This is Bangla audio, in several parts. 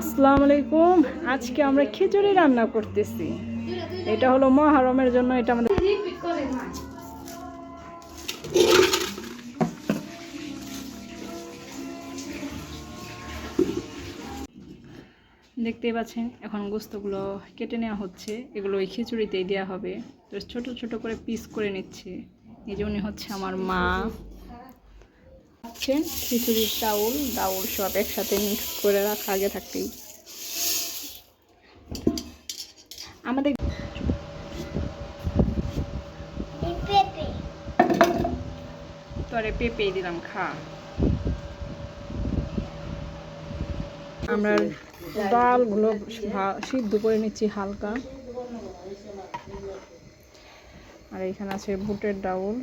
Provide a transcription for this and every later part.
আসসালামু আলাইকুম আজকে আমরা খিচুড়ি রান্না করতেছি। এটা হলো মহারমের জন্য এটা আমাদের দেখতেই পাচ্ছেন, এখন গোস্তগুলো কেটে নেওয়া হচ্ছে। এগুলো ওই খিচুড়িতেই দেওয়া হবে। তো ছোট ছোট করে পিস করে নিচ্ছে। এই উনি হচ্ছে আমার মা। হচ্ছে খিচুড়ির চাউল ডাউল সব একসাথে মিক্স করে রাখা আগে থাকতেই। আমাদের পেঁপে। তরে পেঁপে দিলাম খা। আমরা ডালগুলো সিদ্ধ করে নিচ্ছি হালকা। আর এখানে আছে বুটের ডাউল।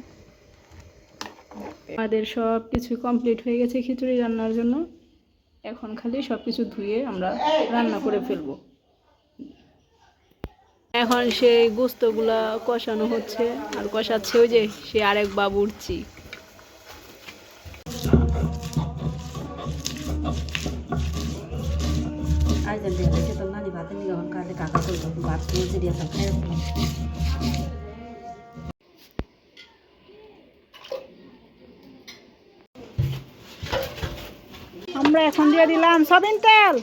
আমাদের সব কিছু কমপ্লিট হয়ে গেছে খিচুড়ি রান্নার জন্য। এখন খালি সব কিছু ধুয়ে আমরা রান্না করে ফেলব। এখন সেই গোস্তগুলা কষানো হচ্ছে। আর কষাচ্ছে ওই যে সে আরেক বাবুরচি আজ আমি দেখে তো নানি ভাতে নিয়ে এখন কালে কাকা করব ভাত বলছে আমরা এখন দিয়ে দিলাম সবিন তেল।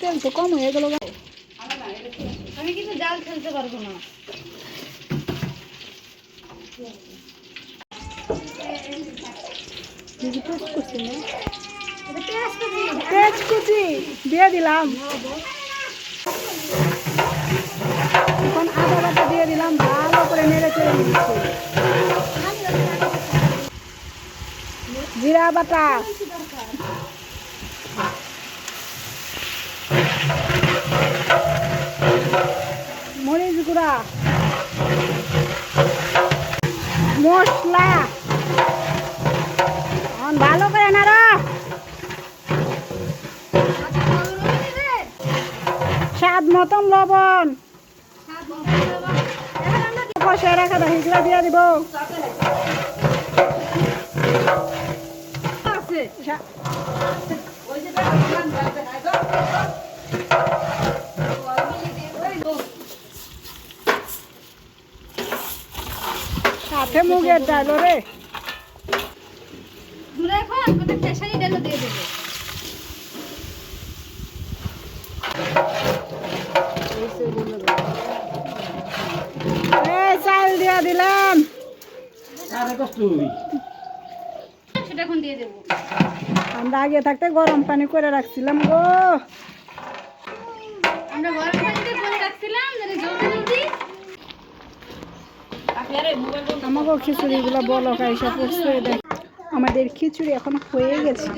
তেল তো কম হয়ে গেল আমি কিন্তু জাল ফেলতে পারব না। পেঁয়াজ কুচি। দিয়ে দিলাম এখন আদা বাটা দিয়ে দিলাম ভালো করে নেড়ে চেড়ে নিচ্ছি জিরা বাটা। মরিচ গুঁড়া। মশলা। ভালো করে নাড়া। স্বাদ মতন লবণ। কষায় রাখা দিয়ে দিব। সাথে মুগের ডাল রে। দূরে এখন কোথায় খেসারি ডালও দিয়ে দেবো। এই চাল দিয়ে দিলাম। এখন দিয়ে দেবো। আমরা আগে থাকতে গরম পানি করে রাখছিলাম গো। আমরা গরম পানিতে করে রাখছিলাম জলদি জলদি আমাকে খিচুড়িগুলো বলো কাইসা পড়ছে দেখ। আমাদের খিচুড়ি এখন হয়ে গেছে।